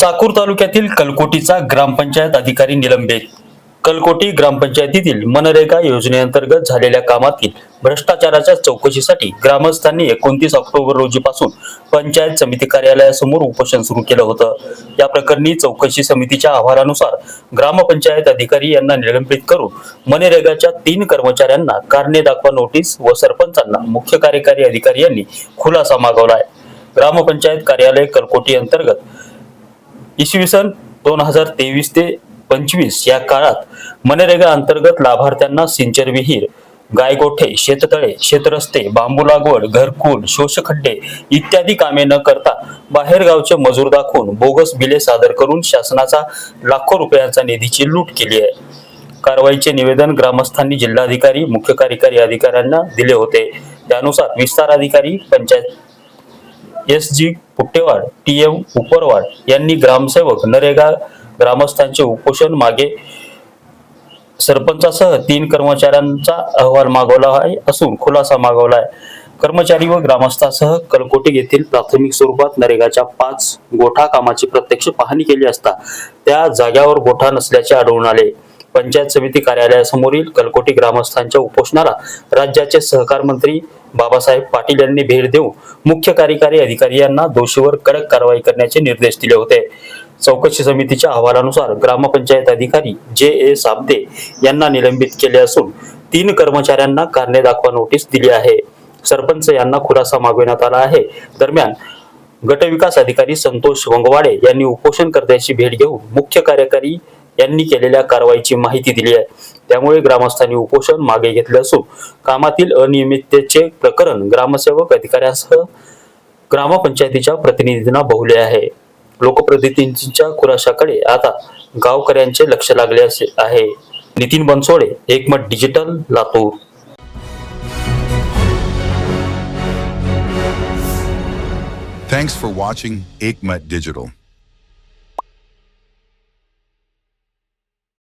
चाकूर तालुक्यातील कलकोटीचा ग्रामपंचायत अधिकारी निलंबित कलकोटी ग्रामपंचायतीतील मनरेगा योजनेअंतर्गत झालेल्या कामातील भ्रष्टाचाराच्या चौकशीसाठी ग्रामस्थांनी एकोणतीस ऑक्टोबर रोजीपासून पंचायत समिती कार्यालयासमोर उपोषण सुरू केलं होतं. या प्रकरणी चौकशी समितीच्या अहवालानुसार ग्रामपंचायत अधिकारी यांना निलंबित करून मनरेगाच्या तीन कर्मचाऱ्यांना कारणे दाखवा नोटीस व सरपंचांना मुख्य कार्यकारी अधिकारी यांनी खुलासा मागवला आहे. ग्रामपंचायत कार्यालय कलकोटी अंतर्गत इसवी सन दोन हजार तेवीस ते पंचवीस या काळात मनरेगा अंतर्गत लाभार्थ्यांना सिंचन विहीर गायगोठे शेततळे शेतरस्ते बांबू लागवड घरकुल शोषखड्डे इत्यादी कामे न करता बाहेरगावचे मजूर दाखवून बोगस बिले सादर करून शासनाचा लाखो रुपयांचा निधीची लूट केली आहे. कारवाईचे निवेदन ग्रामस्थांनी जिल्हाधिकारी मुख्य कार्यकारी अधिकाऱ्यांना दिले होते. त्यानुसार विस्तार अधिकारी panchayat S G Puttewad T M Uparwad यांनी ग्रामसेवक नरेगा ग्रामस्थांचे उपोषण मागे सरपंचासह तीन कर्मचाऱ्यांचा अहवाल मागवला आहे असून खुलासा मागवला आहे कर्मचारी व ग्रामस्थासह कलकोटी येथील प्राथमिक स्वरूपात नरेगाच्या पाच गोठा कामाची प्रत्यक्ष पाहणी केली असता त्या जाग्यावर गोठा नसल्याचे आढळून आले. पंचायत समिती कार्यालयासमोरील कलकोटी ग्रामस्थांच्या उपोषणाला राज्याचे सहकार मंत्री बाबासाहेब पाटील यांनी भेट देऊन मुख्य कार्यकारी अधिकारी यांना दोषीवर कडक कारवाई करण्याचे निर्देश दिले होते. चौकशी समितीच्या अहवालानुसार ग्रामपंचायत अधिकारी जे. ए. साबदे यांना निलंबित केले असून तीन कर्मचाऱ्यांना कारणे दाखवा नोटीस दिली आहे. सरपंच यांना खुलासा मागविण्यात आला आहे. दरम्यान गटविकास अधिकारी संतोष वंगवाडे यांनी उपोषणकर्त्याची भेट घेऊन मुख्य कार्यकारी यांनी केलेल्या कारवाईची माहिती दिली आहे. त्यामुळे ग्रामस्थांनी उपोषण मागे घेतले असून कामातील अनियमिततेचे प्रकरण ग्रामसेवक अधिकाऱ्यांसह ग्रामपंचायतीच्या प्रतिनिधींना बहुले आहे. लोकप्रतिनिधींच्या खुलाशाकडे आता गावकऱ्यांचे लक्ष लागले असे आहे. Nitin Bansode Ekmat digital Latur. Thanks for watching Aikmat Digital.